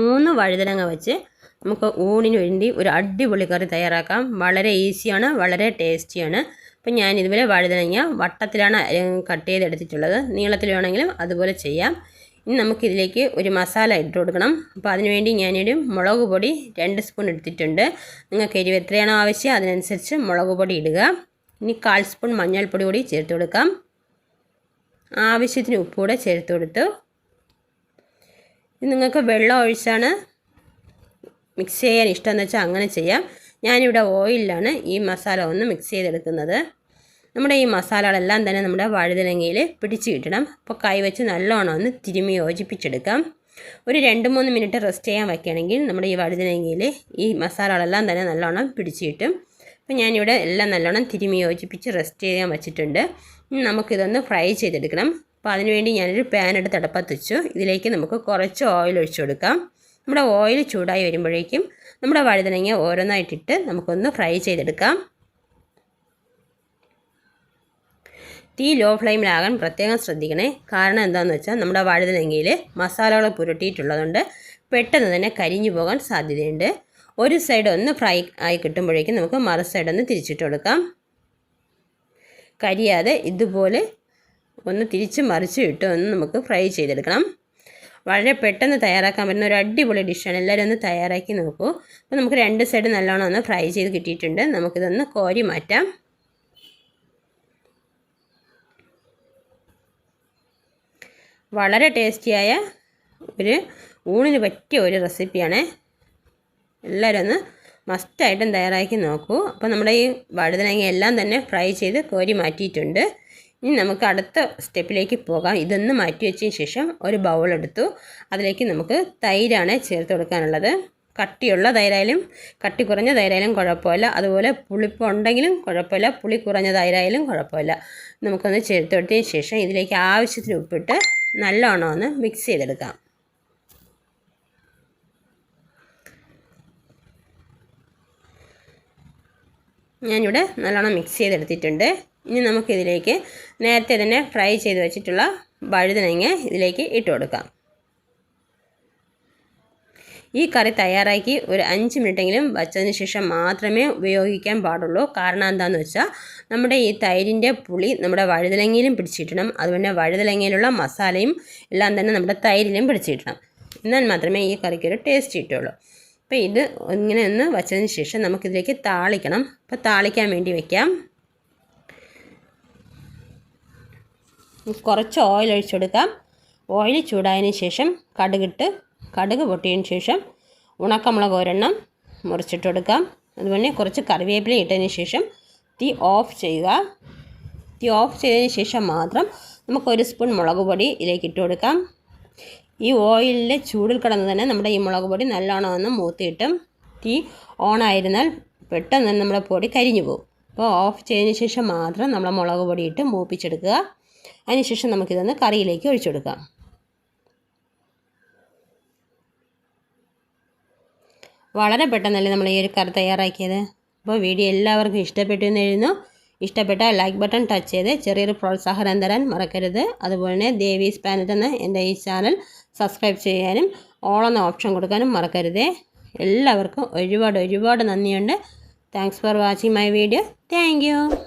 മൂന്ന് വഴുതനങ്ങ വെച്ച് നമുക്ക് ഊണിന് വേണ്ടി ഒരു അടിപൊളി കറി തയ്യാറാക്കാം. വളരെ ഈസിയാണ് വളരെ ടേസ്റ്റിയാണ്. അപ്പം ഞാൻ ഇതുപോലെ വഴുതനങ്ങ വട്ടത്തിലാണ് കട്ട് ചെയ്തെടുത്തിട്ടുള്ളത്. നീളത്തിൽ വേണമെങ്കിലും അതുപോലെ ചെയ്യാം. ഇനി നമുക്കിതിലേക്ക് ഒരു മസാല ഇട്ട് കൊടുക്കണം. അപ്പോൾ അതിനുവേണ്ടി ഞാനൊരു മുളക് പൊടി രണ്ട് സ്പൂൺ എടുത്തിട്ടുണ്ട്. നിങ്ങൾക്ക് എരിവ് എത്രയാണോ ആവശ്യം അതിനനുസരിച്ച് മുളക് പൊടി ഇടുക. ഇനി കാൽ സ്പൂൺ മഞ്ഞൾപ്പൊടി കൂടി ചേർത്ത് കൊടുക്കാം. ആവശ്യത്തിന് ഉപ്പ് കൂടെ ചേർത്ത് കൊടുത്തു നിങ്ങൾക്ക് വെള്ളം ഒഴിച്ചാണ് മിക്സ് ചെയ്യാൻ ഇഷ്ടമെന്ന് വെച്ചാൽ അങ്ങനെ ചെയ്യാം. ഞാനിവിടെ ഓയിലാണ് ഈ മസാല ഒന്ന് മിക്സ് ചെയ്തെടുക്കുന്നത്. നമ്മുടെ ഈ മസാലകളെല്ലാം തന്നെ നമ്മുടെ വഴുതിലങ്ങയിൽ പിടിച്ച് കിട്ടണം. അപ്പോൾ കൈ വെച്ച് നല്ലോണം ഒന്ന് തിരുമി യോജിപ്പിച്ചെടുക്കാം. ഒരു രണ്ട് മൂന്ന് മിനിറ്റ് റെസ്റ്റ് ചെയ്യാൻ വയ്ക്കുകയാണെങ്കിൽ നമ്മുടെ ഈ വഴുതിലങ്ങയിൽ ഈ മസാലകളെല്ലാം തന്നെ നല്ലോണം പിടിച്ച് കിട്ടും. അപ്പോൾ ഞാനിവിടെ എല്ലാം നല്ലോണം തിരുമി യോജിപ്പിച്ച് റെസ്റ്റ് ചെയ്യാൻ വെച്ചിട്ടുണ്ട്. നമുക്കിതൊന്ന് ഫ്രൈ ചെയ്തെടുക്കണം. അപ്പോൾ അതിനുവേണ്ടി ഞാനൊരു പാൻ എടുത്ത് അടുപ്പത്ത് വെച്ചു ഇതിലേക്ക് നമുക്ക് കുറച്ച് ഓയിൽ ഒഴിച്ചു കൊടുക്കാം. നമ്മുടെ ഓയിൽ ചൂടായി വരുമ്പോഴേക്കും നമ്മുടെ വഴുതനങ്ങ ഓരോന്നായിട്ടിട്ട് നമുക്കൊന്ന് ഫ്രൈ ചെയ്തെടുക്കാം. തീ ലോ ഫ്ലെയിമിലാകാൻ പ്രത്യേകം ശ്രദ്ധിക്കണേ. കാരണം എന്താണെന്ന് വെച്ചാൽ നമ്മുടെ വഴുതനങ്ങയിൽ മസാലകൾ പുരട്ടിയിട്ടുള്ളതുകൊണ്ട് പെട്ടെന്ന് തന്നെ കരിഞ്ഞു പോകാൻ സാധ്യതയുണ്ട്. ഒരു സൈഡ് ഒന്ന് ഫ്രൈ ആയി കിട്ടുമ്പോഴേക്കും നമുക്ക് മറു സൈഡ് ഒന്ന് തിരിച്ചിട്ട് കൊടുക്കാം. കരിയാതെ ഇതുപോലെ ഒന്ന് തിരിച്ച് മറിച്ച് ഇട്ട് ഒന്ന് നമുക്ക് ഫ്രൈ ചെയ്തെടുക്കണം. വളരെ പെട്ടെന്ന് തയ്യാറാക്കാൻ പറ്റുന്ന ഒരു അടിപൊളി ഡിഷാണ്. എല്ലാവരും ഒന്ന് തയ്യാറാക്കി നോക്കൂ. അപ്പോൾ നമുക്ക് രണ്ട് സൈഡ് നല്ലോണം ഒന്ന് ഫ്രൈ ചെയ്ത് കിട്ടിയിട്ടുണ്ട്. നമുക്കിതൊന്ന് കോരി മാറ്റാം. വളരെ ടേസ്റ്റിയായ ഒരു ഊണിന് പറ്റിയ ഒരു റെസിപ്പിയാണ്. എല്ലാവരും ഒന്ന് മസ്റ്റായിട്ടും തയ്യാറാക്കി നോക്കൂ. അപ്പോൾ നമ്മുടെ ഈ വഴുതനങ്ങ എല്ലാം തന്നെ ഫ്രൈ ചെയ്ത് കോരി മാറ്റിയിട്ടുണ്ട്. ഇനി നമുക്ക് അടുത്ത സ്റ്റെപ്പിലേക്ക് പോകാം. ഇതൊന്ന് മാറ്റി വെച്ചതിന് ശേഷം ഒരു ബൗൾ എടുത്തു. അതിലേക്ക് നമുക്ക് തൈരാണ് ചേർത്ത് കൊടുക്കാനുള്ളത്. കട്ടിയുള്ള തൈരായാലും കട്ടി കുറഞ്ഞ തൈരായാലും കുഴപ്പമില്ല. അതുപോലെ പുളിപ്പുണ്ടെങ്കിലും കുഴപ്പമില്ല. പുളി കുറഞ്ഞ തൈരായാലും കുഴപ്പമില്ല. നമുക്കൊന്ന് ചേർത്ത് കൊടുത്തതിന് ശേഷം ഇതിലേക്ക് ആവശ്യത്തിന് ഉപ്പിട്ട് നല്ലോണം ഒന്ന് മിക്സ് ചെയ്തെടുക്കാം. ഞാനിവിടെ നല്ലോണം മിക്സ് ചെയ്തെടുത്തിട്ടുണ്ട്. ഇനി നമുക്കിതിലേക്ക് നേരത്തെ തന്നെ ഫ്രൈ ചെയ്ത് വെച്ചിട്ടുള്ള വഴുതനങ്ങ ഇതിലേക്ക് ഇട്ട് കൊടുക്കാം. ഈ കറി തയ്യാറാക്കി ഒരു അഞ്ച് മിനിറ്റെങ്കിലും വച്ചതിന് ശേഷം മാത്രമേ ഉപയോഗിക്കാൻ പാടുള്ളൂ. കാരണം എന്താണെന്ന് വെച്ചാൽ നമ്മുടെ ഈ തൈരിന്റെ പുളി നമ്മുടെ വഴുതലങ്ങയിലും പിടിച്ചിട്ടണം അതുപോലെ വഴുതലങ്ങയിലുള്ള മസാലയും എല്ലാം തന്നെ നമ്മുടെ തൈരിലും പിടിച്ചിട്ടണം എന്നാൽ മാത്രമേ ഈ കറിക്ക് ഒരു ടേസ്റ്റ് കിട്ടുള്ളൂ. അപ്പോൾ ഇത് ഇങ്ങനെ ഒന്ന് വച്ചതിന് ശേഷം നമുക്കിതിലേക്ക് താളിക്കണം. അപ്പോൾ താളിക്കാൻ വേണ്ടി വയ്ക്കാം കുറച്ച് ഓയിൽ ഒഴിച്ചു കൊടുക്കാം. ഓയിൽ ചൂടായതിന് ശേഷം കടുകിട്ട് കടുക് പൊട്ടിയതിന് ശേഷം ഉണക്കമുളക് ഒരെണ്ണം മുറിച്ചിട്ട് കൊടുക്കാം. അതുപോലെ കുറച്ച് കറിവേപ്പില ഇട്ടതിന് ശേഷം തീ ഓഫ് ചെയ്യുക. തീ ഓഫ് ചെയ്തതിന് ശേഷം മാത്രം നമുക്കൊരു സ്പൂൺ മുളക് പൊടി ഇതിലേക്ക് ഇട്ട് കൊടുക്കാം. ഈ ഓയിലിൽ ചൂടിൽ കിടന്ന് തന്നെ നമ്മുടെ ഈ മുളക് പൊടി നല്ലോണം ഒന്ന് മൂത്തിയിട്ടും തീ ഓണായിരുന്നാൽ പെട്ടെന്ന് തന്നെ നമ്മുടെ പൊടി കരിഞ്ഞു പോകും. അപ്പോൾ ഓഫ് ചെയ്തതിന് ശേഷം മാത്രം നമ്മൾ മുളക് പൊടി ഇട്ട് മൂപ്പിച്ചെടുക്കുക. അതിനുശേഷം നമുക്കിതൊന്ന് കറിയിലേക്ക് ഒഴിച്ചു കൊടുക്കാം. വളരെ പെട്ടെന്നല്ലേ നമ്മൾ ഈ ഒരു കറി തയ്യാറാക്കിയത്? അപ്പോൾ വീഡിയോ എല്ലാവർക്കും ഇഷ്ടപ്പെട്ടു എന്ന് എഴുതുന്നു. ഇഷ്ടപ്പെട്ടാൽ ലൈക്ക് ബട്ടൺ ടച്ച് ചെയ്ത് ചെറിയൊരു പ്രോത്സാഹനം തരാൻ മറക്കരുത്. അതുപോലെ തന്നെ ദേവീസ് പാനറ്റ് എന്ന എന്റെ ഈ ചാനൽ സബ്സ്ക്രൈബ് ചെയ്യാനും ഓൾ എന്ന ഓപ്ഷൻ കൊടുക്കാനും മറക്കരുതേ. എല്ലാവർക്കും ഒരുപാട് ഒരുപാട് നന്ദിയുണ്ട്. Thanks for watching my video thank